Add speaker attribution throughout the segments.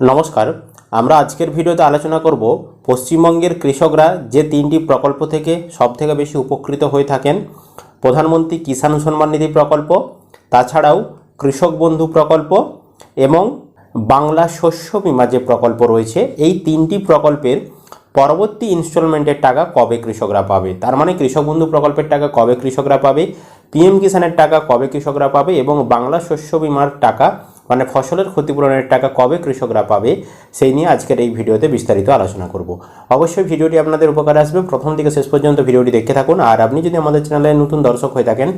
Speaker 1: নমস্কার, আমরা আজকের ভিডিওতে আলোচনা করব পশ্চিমবঙ্গের কৃষকরা যে তিনটি প্রকল্প থেকে সবথেকে বেশি উপকৃত হয়ে থাকেন। প্রধানমন্ত্রী কিষাণ সম্মান নিধি প্রকল্প, তাছাড়াও কৃষক বন্ধু প্রকল্প এবং বাংলা শস্য বীমা যে প্রকল্প রয়েছে, এই তিনটি প্রকল্পের পরবর্তী ইনস্টলমেন্টের টাকা কবে কৃষকরা পাবে? তার মানে কৃষক বন্ধু প্রকল্পের টাকা কবে কৃষকরা পাবে? পিএম কিষাণের টাকা কবে কৃষকরা পাবে? এবং বাংলা শস্য বিমার টাকা মানে ফসলের ক্ষতিপূরণের টাকা কবে কৃষকরা পাবে, সেই নিয়ে আজকের এই ভিডিওতে বিস্তারিত আলোচনা করব। অবশ্যই ভিডিওটি আপনাদের উপকারে আসবে। প্রথম থেকে শেষ পর্যন্ত ভিডিওটি দেখতে থাকুন। আর আপনি যদি আমাদের চ্যানেলে নতুন দর্শক হয়ে থাকেন,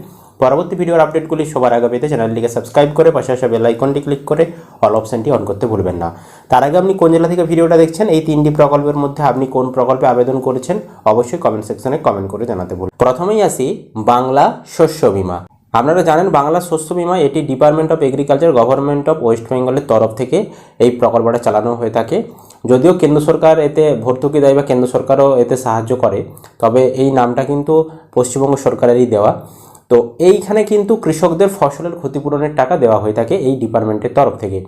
Speaker 1: পরবর্তী ভিডিওর আপডেটগুলি সবার আগে পেতে চ্যানেলটিকে সাবস্ক্রাইব করে পাশে আসা বেল আইকনটি ক্লিক করে অল অপশানটি অন করতে ভুলবেন না। তার আগে আপনি কোন জেলা থেকে ভিডিওটা দেখছেন, এই তিনটি প্রকল্পের মধ্যে আপনি কোন প্রকল্পে আবেদন করেছেন, অবশ্যই কমেন্ট সেকশনে কমেন্ট করে জানাতে ভুলবেন প্রথমেই আসি বাংলা শস্য বীমা। আপনারা জানেন বাংলা শস্য বীমা এটি department of agriculture government of west বেঙ্গলের তরফ থেকে এই প্রকল্পটা চালানো হয়ে থাকে। যদিও কেন্দ্র সরকার এতে ভর্তুকি দেয় বা কেন্দ্র সরকারও এতে সাহায্য করে, তবে এই নামটা কিন্তু পশ্চিমবঙ্গ সরকারেরই দেওয়া। তো এইখানে কিন্তু কৃষকদের ফসলের ক্ষতিপূরণের টাকা দেওয়া হয়ে থাকে এই ডিপার্টমেন্টের তরফ থেকে।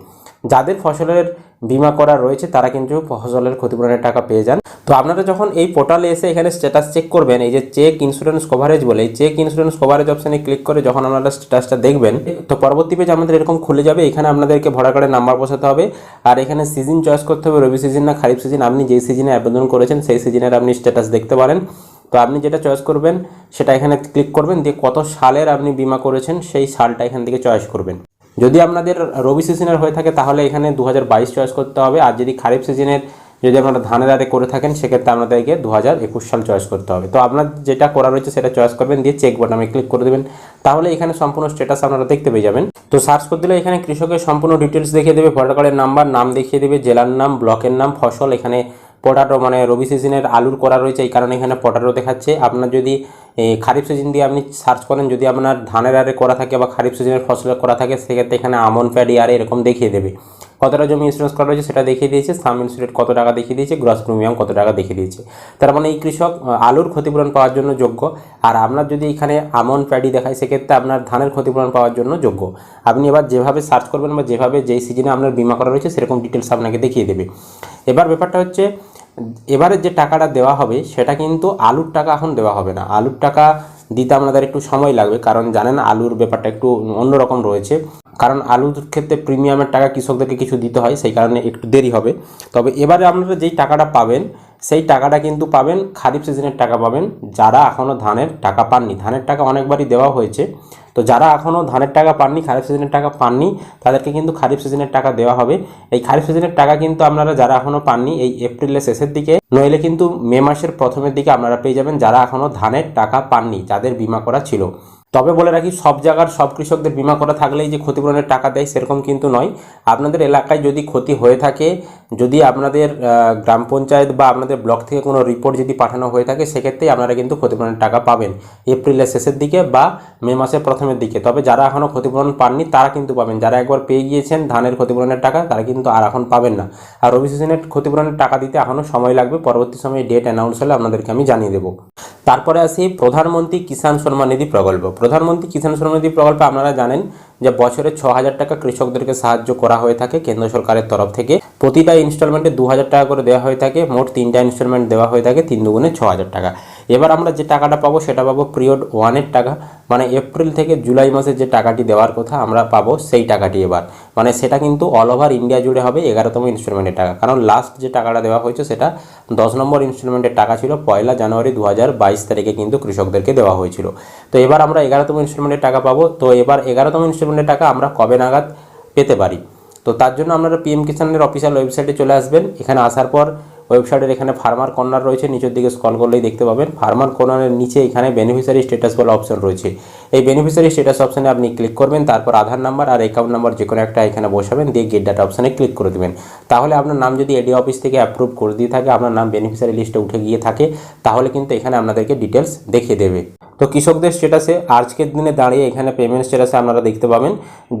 Speaker 1: যাদের ফসলের বিমা করা রয়েছে, তারা কিন্তু ফসলের ক্ষতিপূরণের টাকা পেয়ে যান। তো আপনারা যখন এই পোর্টালে এসে এখানে স্ট্যাটাস চেক করবেন, এই যে চেক ইন্স্যুরেন্স কভারেজ বলে চেক ইন্স্যুরেন্স কভারেজ অপশানে ক্লিক করে যখন আপনারা স্ট্যাটাসটা দেখবেন, তো পরবর্তী পেজ আমাদের এরকম খুলে যাবে। এখানে আপনাদেরকে ভরা কার্ডের নাম্বার বসাতে হবে। আর এখানে সিজন চয়েস করতে হবে, রবি সিজন না খারিফ সিজন আপনি যেই সিজনে আবেদন করেছেন, সেই সিজনের আপনি স্ট্যাটাস দেখতে পারেন। তো আপনি যেটা চয়েস করবেন, সেটা এখানে ক্লিক করবেন। দিয়ে কত সালের আপনি বিমা করেছেন, সেই সালটা এখান থেকে চয়েস করবেন। যদি আপনাদের রবি সিজনের হয়ে থাকে, তাহলে এখানে দু হাজার বাইশ চয়েস করতে হবে। আর যদি খারিফ সিজনের যদি আপনারা ধানের আরে করে থাকেন, সেক্ষেত্রে আপনাদেরকে দু হাজার একুশ সাল চয়েস করতে হবে। তো আপনার যেটা করা রয়েছে, সেটা চয়েস করবেন, দিয়ে চেক বাটনে ক্লিক করে দেবেন। তাহলে এখানে সম্পূর্ণ স্ট্যাটাস আপনারা দেখতে পেয়ে যাবেন। তো সার্চ করে দিলে এখানে কৃষকের সম্পূর্ণ ডিটেলস দেখিয়ে দেবে ভোটার কার্ডের নাম্বার নাম দেখিয়ে দেবে, জেলার নাম, ব্লকের নাম, ফসল, এখানে পটাটো মানে রবি সিজনের আলুর করা রয়েছে, এই কারণে এখানে পটাটো দেখাচ্ছে। আপনার যদি খারিফ সিজন দিয়ে আপনি সার্চ করেন, যদি আপনার ধানের আরে করা থাকে বা খারিফ সিজনের ফসলের করা থাকে, সেক্ষেত্রে এখানে আমন প্যাডি আরে এরকম দেখিয়ে দেবে। কতটা জমি ইন্স্যুরেন্স করা রয়েছে সেটা দেখিয়ে দিয়েছে সাম ইন্স্যুরেন্স কত টাকা দেখিয়ে দিয়েছে গ্রস প্রিমিয়াম কত টাকা দেখিয়ে দিয়েছে। তার মানে এই কৃষক আলুর ক্ষতিপূরণ পাওয়ার জন্য যোগ্য। আর আপনার যদি এখানে আমন প্যাডি দেখায়, সেক্ষেত্রে আপনার ধানের ক্ষতিপূরণ পাওয়ার জন্য যোগ্য। আপনি এবার যেভাবে সার্চ করবেন বা যেভাবে যেই সিজনে আপনার বিমা করা রয়েছে, সেরকম ডিটেলস আপনাকে দেখিয়ে দেবে। এবার ব্যাপারটা হচ্ছে, এবারে যে টাকাটা দেওয়া হবে, সেটা কিন্তু আলুর টাকা এখন দেওয়া হবে না। আলুর টাকা দিতে আপনাদের একটু সময় লাগবে, কারণ জানেন আলুর ব্যাপারটা একটু অন্যরকম রয়েছে। কারণ আলুর ক্ষেত্রে প্রিমিয়ামের টাকা কৃষকদেরকে কিছু দিতে হয়, সেই কারণে একটু দেরি হবে। তবে এবারে আপনারা যেই টাকাটা পাবেন সেই টাকাটা কিন্তু পাবেন, খারিফ সিজনের টাকা পাবেন। যারা এখনও ধানের টাকা পাননি, ধানের টাকা অনেকবারই দেওয়া হয়েছে। তো যারা এখনও ধানের টাকা পাননি, খারিফ সিজনের টাকা পাননি, তাদেরকে কিন্তু খারিফ সিজনের টাকা দেওয়া হবে। এই খারিফ সিজনের টাকা কিন্তু আপনারা যারা এখনও পাননি, এই এপ্রিলের শেষের দিকে, নইলে কিন্তু মে মাসের প্রথমের দিকে আপনারা পেয়ে যাবেন যারা এখনও ধানের টাকা পাননি, যাদের বিমা করা ছিল। তবে বলে রাখি, সব জায়গার সব কৃষকদের বিমা করা থাকলেই যে ক্ষতিপূরণের টাকা দেয় সেরকম কিন্তু নয়। আপনাদের এলাকায় যদি ক্ষতি হয়ে থাকে, যদি আপনাদের গ্রাম পঞ্চায়েত বা আপনাদের ব্লক থেকে কোনো রিপোর্ট যদি পাঠানো হয়ে থাকে, সেক্ষেত্রেই আপনারা কিন্তু ক্ষতিপূরণের টাকা পাবেন। এপ্রিলের শেষের দিকে বা মে মাসের প্রথমের দিকে। তবে যারা এখনও ক্ষতিপূরণ পাননি, তারা কিন্তু পাবেন। যারা একবার পেয়ে গিয়েছেন ধানের ক্ষতিপূরণের টাকা, তারা কিন্তু আর এখন পাবেন না। আর রবি সিজনের ক্ষতিপূরণের টাকা দিতে এখনও সময় লাগবে। পরবর্তী সময়ে ডেট অ্যানাউন্স হলে আপনাদেরকে আমি জানিয়ে দেবো। তারপরে আসি প্রধানমন্ত্রী কিষাণ সম্মান নিধি প্রকল্প। প্রধানমন্ত্রী কিষাণ সম্মান নিধি প্রকল্প আপনারা জানেন যে বছরে ছ হাজার টাকা কৃষকদেরকে সাহায্য করা হয়ে থাকে কেন্দ্র সরকারের তরফ থেকে। প্রতিটা ইনস্টলমেন্টে দু হাজার টাকা করে দেওয়া হয়ে থাকে। মোট তিনটা ইনস্টলমেন্ট দেওয়া হয়ে থাকে। তিন দুগুণে ছ হাজার টাকা। এবার আমরা যে টাকাটা পাবো সেটা পাবো পিরিয়ড ওয়ানের টাকা। মানে এপ্রিল থেকে জুলাই মাসে যে টাকাটি দেওয়ার কথা আমরা পাবো সেই টাকাটি এবার। মানে সেটা কিন্তু অল ওভার ইন্ডিয়া জুড়ে হবে এগারোতম ইনস্টলমেন্টের টাকা। কারণ লাস্ট যে টাকাটা দেওয়া হয়েছে সেটা দশ নম্বর ইনস্টলমেন্টের টাকা ছিল। পয়লা জানুয়ারি দু হাজার বাইশ তারিখে কিন্তু কৃষকদেরকে দেওয়া হয়েছিল। তো এবার আমরা এগারোতম ইনস্টলমেন্টের টাকা পাবো। তো এবার এগারোতম ইনস্টলমেন্টের টাকা আমরা কবে নাগাদ পেতে পারি? তো তার জন্য আপনারা পিএম কিষানের অফিসিয়াল ওয়েবসাইটে চলে আসবেন। এখানে আসার পর ওয়েবসাইটের এখানে ফার্মার কর্নার রয়েছে, নিচের দিকে স্কল করলেই দেখতে পাবেন। ফার্মার কর্নারের নিচে এখানে বেনিফিশিয়ারি স্ট্যাটাস বলে অপশন রয়েছে। এই বেনিফিশিয়ারি স্ট্যাটাস অপশানে আপনি ক্লিক করবেন, তারপর আধার নাম্বার আর অ্যাকাউন্ট নাম্বার যে কোনো একটা এখানে বসাবেন, দিয়ে গেট ডাটা অপশানে ক্লিক করে দেবেন। তাহলে আপনার নাম যদি এডি অফিস থেকে অ্যাপ্রুভ করে দিয়ে থাকে, আপনার নাম বেনিফিশিয়ারি লিস্টে উঠে গিয়ে থাকে, তাহলে কিন্তু এখানে আপনাদেরকে ডিটেলস দেখিয়ে দেবে। তো কৃষকদের স্ট্যাটাসে আজকের দিনে দাঁড়িয়ে এখানে পেমেন্ট স্ট্যাটাসে আপনারা দেখতে পাবেন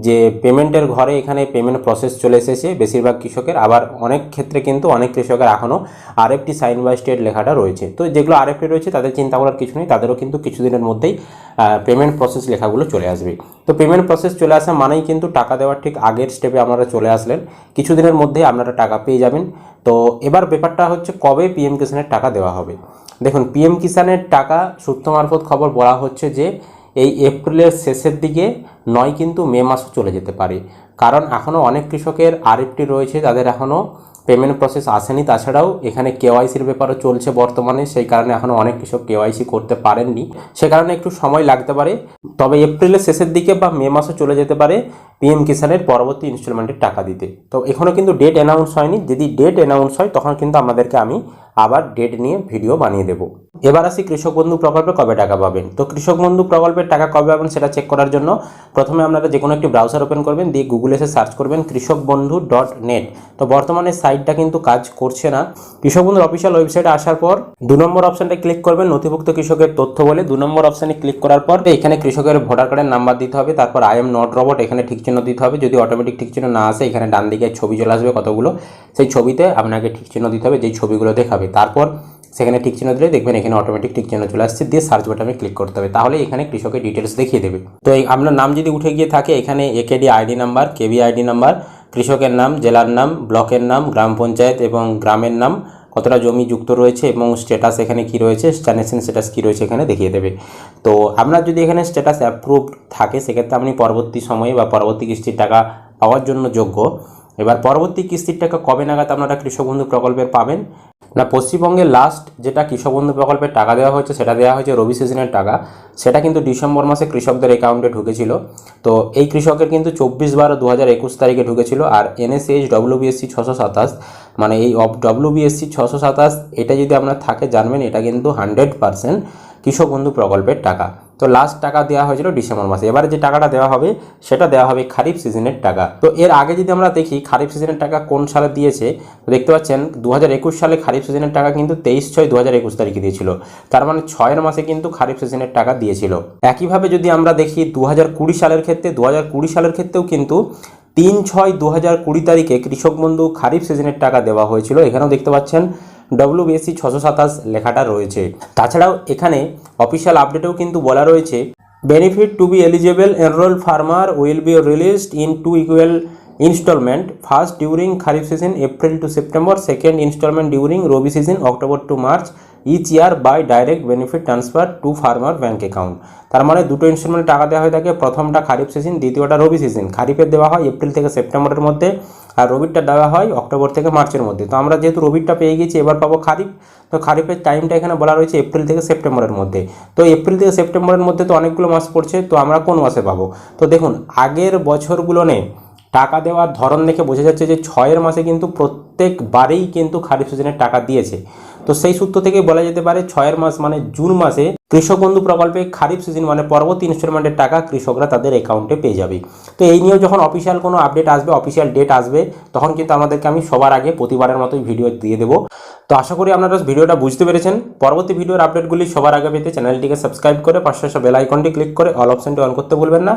Speaker 1: যে পেমেন্টের ঘরে এখানে পেমেন্ট প্রসেস চলে এসেছে। বেশিরভাগ কৃষকের, আবার অনেক ক্ষেত্রে কিন্তু অনেক কৃষকের এখনও আরএফটি সাইন বাই স্টেট লেখাটা রয়েছে। তো যেগুলো আরএফটি রয়েছে, তাদের চিন্তা করার কিছু নেই, তাদেরও কিন্তু কিছুদিনের মধ্যেই পেমেন্ট প্রসেস লেখাগুলো চলে আসবে। তো পেমেন্ট প্রসেস চলে আসা মানেই কিন্তু টাকা দেওয়ার ঠিক আগের স্টেপে আপনারা চলে আসলেন। কিছুদিনের মধ্যেই আপনারা টাকা পেয়ে যাবেন। তো এবার ব্যাপারটা হচ্ছে কবে পিএম কিষানের টাকা দেওয়া হবে? দেখুন পিএম কিষানের টাকা সূত্র মারফত খবর বলা হচ্ছে যে, এই এপ্রিলের শেষের দিকে নয় কিন্তু মে মাসও চলে যেতে পারে। কারণ এখনও অনেক কৃষকের আরএফটি রয়েছে, তাদের এখনও পেমেন্ট প্রসেস আসেনি। তাছাড়াও এখানে কেওয়াইসির ব্যাপারও চলছে বর্তমানে। সেই কারণে এখনও অনেক কৃষক কেওয়াইসি করতে পারেননি। সে কারণে একটু সময় লাগতে পারে। তবে এপ্রিলের শেষের দিকে বা মে মাসে চলে যেতে পারে পিএম কিষানের পরবর্তী ইনস্টলমেন্টের টাকা দিতে। তো এখনও কিন্তু ডেট অ্যানাউন্স হয়নি। যদি ডেট অ্যানাউন্স হয়, তখন কিন্তু আমাদেরকে আমি আবার ডেট নিয়ে ভিডিও বানিয়ে দেবো। এবার আসি কৃষক বন্ধু প্রকল্পে কবে টাকা পাবেন? তো কৃষক বন্ধু প্রকল্পের টাকা কবে পাবেন সেটা চেক করার জন্য প্রথমে আপনারা যে কোনো একটি ব্রাউজার ওপেন করবেন, দিয়ে গুগলে এসে সার্চ করবেন কৃষক বন্ধু ডট নেট তো বর্তমানে সাইটটা কিন্তু কাজ করছে না। কৃষক বন্ধুর অফিসিয়াল ওয়েবসাইটে আসার পর দু নম্বর অপশানটা ক্লিক করবেন, নথিভুক্ত কৃষকের তথ্য বলে দু নম্বর অপশানে ক্লিক করার পর এখানে কৃষকের ভোটার কার্ডের নাম্বার দিতে হবে, তারপর আই এম নট রবট এখানে ঠিক চিহ্ন দিতে হবে, যদি অটোমেটিক ঠিক চিহ্ন না আসে এখানে ডান দিকে ছবি চলে আসবে কতগুলো, সেই ছবিতে আপনাকে ঠিক চিহ্ন দিতে হবে, যেই ছবিগুলো দেখাবে। তারপর সেখানে ঠিক চিহ্ন দিলে দেখবেন এখানে অটোমেটিক ঠিক চিহ্ন চলে আসছে, দিয়ে সার্চ বাটনে ক্লিক করতে হবে। তাহলে এখানে কৃষকের ডিটেলস দেখিয়ে দেবে। তো এই আপনার নাম যদি উঠে গিয়ে থাকে, এখানে AKD ID number KB ID number কৃষকের নাম, জেলার নাম, ব্লকের নাম, গ্রাম পঞ্চায়েত এবং গ্রামের নাম, কতটা জমি যুক্ত রয়েছে এবং স্ট্যাটাস এখানে কি রয়েছে স্ট্যানেশন স্ট্যাটাস কি রয়েছে এখানে দেখিয়ে দেবে। তো আপনার যদি এখানে স্ট্যাটাস অ্যাপ্রুভড থাকে, সেক্ষেত্রে আপনি পরবর্তী সময়ে বা পরবর্তী কিস্তির টাকা পাওয়ার জন্য যোগ্য। এবার পরবর্তী কিস্তির টাকা কবে নাগাদ আপনারা কৃষক বন্ধু প্রকল্পের পাবেন? না, পশ্চিমবঙ্গের লাস্ট যেটা কৃষক বন্ধু প্রকল্পের টাকা দেওয়া হয়েছে, সেটা দেওয়া হয়েছে রবি সিজনের টাকা। সেটা কিন্তু ডিসেম্বর মাসে কৃষকদের অ্যাকাউন্টে ঢুকেছিল। তো এই কৃষকের কিন্তু চব্বিশ বারো দু হাজার একুশ তারিখে ঢুকেছিল, আর এনএসএইচ ডব্লিউবিএসসি ছশো সাতাশ মানে এই ডব্লিউবিএসসি ছশো সাতাশ, এটা যদি আপনার থাকে, জানবেন, এটা কিন্তু হান্ড্রেড পারসেন্ট কৃষক বন্ধু প্রকল্পের টাকা। তো লাস্ট টাকা দেওয়া হয়েছিল ডিসেম্বর মাসে। এবারে যে টাকাটা দেওয়া হবে, সেটা দেওয়া হবে খারিফ সিজনের টাকা। তো এর আগে যদি আমরা দেখি, খারিফ সিজনের টাকা কোন সালে দিয়েছে দেখতে পাচ্ছেন দু হাজার একুশ সালে খারিফ সিজনের টাকা কিন্তু তেইশ ছয় দু তারিখে দিয়েছিল। তার মানে ছয়ের মাসে কিন্তু খারিফ সিজনের টাকা দিয়েছিল। একইভাবে যদি আমরা দেখি দু হাজার কুড়ি সালের ক্ষেত্রে দু হাজার কুড়ি সালের ক্ষেত্রেও কিন্তু তিন ছয় দু তারিখে কৃষক বন্ধু খারিফ সিজনের টাকা দেওয়া হয়েছিল। এখানেও দেখতে পাচ্ছেন ডব্লিউবিএসসি ছশো সাতাশ লেখাটা রয়েছে। তাছাড়াও এখানে অফিসিয়াল আপডেটেও কিন্তু বলা রয়েছে benefit to be eligible enrol farmer will be released in two equal instalment first during kharif season April to September second instalment during rabi season October to March each year by direct benefit transfer to farmer bank account তার মানে দুটো ইনস্টলমেন্টে টাকা দেওয়া হয়ে থাকে। প্রথমটা kharif season দ্বিতীয়টা রবি season খারিফের দেওয়া হয় এপ্রিল থেকে সেপ্টেম্বরের মধ্যে আর রবিরটা দেওয়া হয় অক্টোবর থেকে মার্চের মধ্যে। তো আমরা যেহেতু রবিরটা পেয়ে গেছি, এবার পাবো খারিফ। তো খারিফের টাইমটা এখানে বলা রয়েছে এপ্রিল থেকে সেপ্টেম্বরের মধ্যে। তো এপ্রিল থেকে সেপ্টেম্বরের মধ্যে তো অনেকগুলো মাস পড়ছে, তো আমরা কোন মাসে পাবো? তো দেখুন, আগের বছরগুলো নে টাকা দেওয়ার ধরন দেখে বোঝা যাচ্ছে যে ছয়ের মাসে কিন্তু প্রত্যেকবারেই কিন্তু খারিফ সিজনের টাকা দিয়েছে। তো সেই সূত্র থেকে বলা যেতে পারে ছয়ের মাস মানে জুন মাসে কৃষক বন্ধু প্রকল্পে খারিফ সিজন মানে পরবর্তী ইনস্টলমেন্টের টাকা কৃষকরা তাদের অ্যাকাউন্টে পেয়ে যাবে। তো এই নিয়েও যখন অফিসিয়াল কোনো আপডেট আসবে অফিসিয়াল ডেট আসবে, তখন কিন্তু আমাদেরকে আমি সবার আগে প্রতিবারের মতোই ভিডিও দিয়ে দেবো। তো আশা করি আপনারা ভিডিওটা বুঝতে পেরেছেন। পরবর্তী ভিডিওর আপডেটগুলি সবার আগে পেতে চ্যানেলটিকে সাবস্ক্রাইব করে পাশে বেল আইকনটি ক্লিক করে অল অপশনটি অন করতে ভুলবেন না।